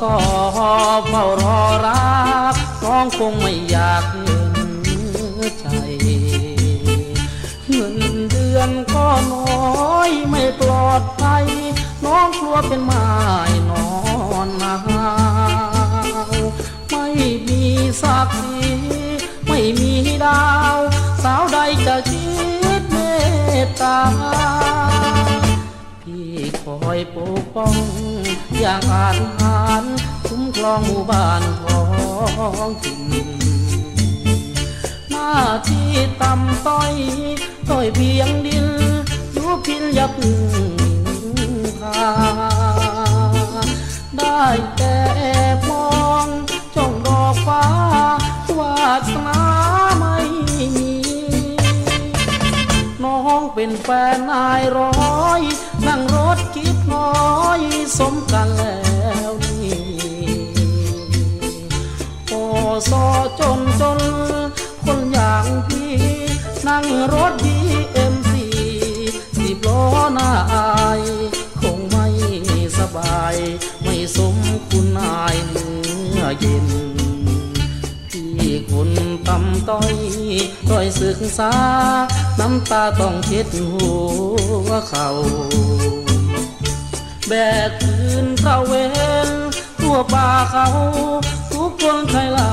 สอเฝ้ารอรักน้องคงไม่อยากเห็นใจ เงินเดือนก็น้อยไม่ปลอดภัยน้องกลัวเป็นไม้นอนหนาวไม่มีสักทีไม่มีดาว สาวใดจะคิดเมตตาพี่คอยปกป้อง อย่างอาจหารคุ้มครองหมู่บ้านท้องถิ่นหน้าที่ต่ำต้อยต้อยเพียงดินอยู่พินยับพึ่งพาได้แต่แอบมองจ้องดอกฟ้าวาสนาไม่มีน้องเป็นแฟนนายร้อย นั่งรถคิดน้อย สมกันแล้วนี่โอซอจนจน คนอย่างพี่นั่งรถดีเอ็มซีสิบล้อหน้าอาย คงไม่สบาย ไม่สมคุณนายเนื้อเย็นพี่คุณตำต้อยต้อยศึกษา น้ำตาต้องเช็ดหัวเขา แบกคืนตะเวนทั่วป่าเขา ทุกคนใครเล่า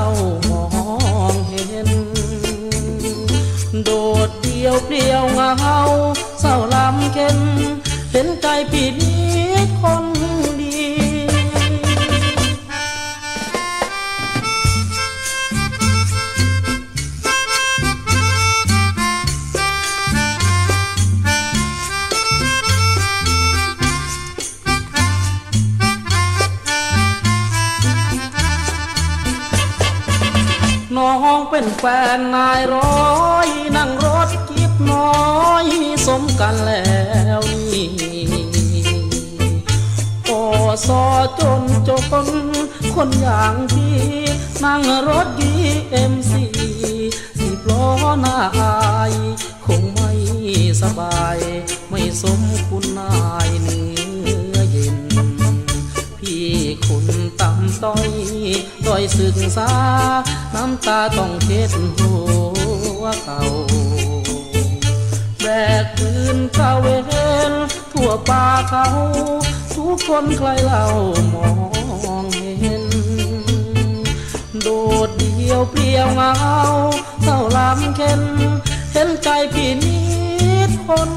มองเห็น โดดเดียวเปลี่ยวเหงาเศร้าลำเค็นเห็นใจพี่นิด น้องเป็นแฟนนายร้อยนั่งรถกิบน้อยสมกันแล้วนี่โอซอจนจนคนอย่างพี่นั่งรถดีเอ็มซีสิบล้อหน้าอาย คงไม่สบายไม่สมคุณน อยศึกษา น้ำตาต้องเช็ดหัวเขาแบกปืนตระเวนทั่วป่าเขา ทุกคนใครเล่ามองเห็น โดดเดียวเปลี่ยวเหงาเศร้าลำเค็น เห็นใจพี่นิดคน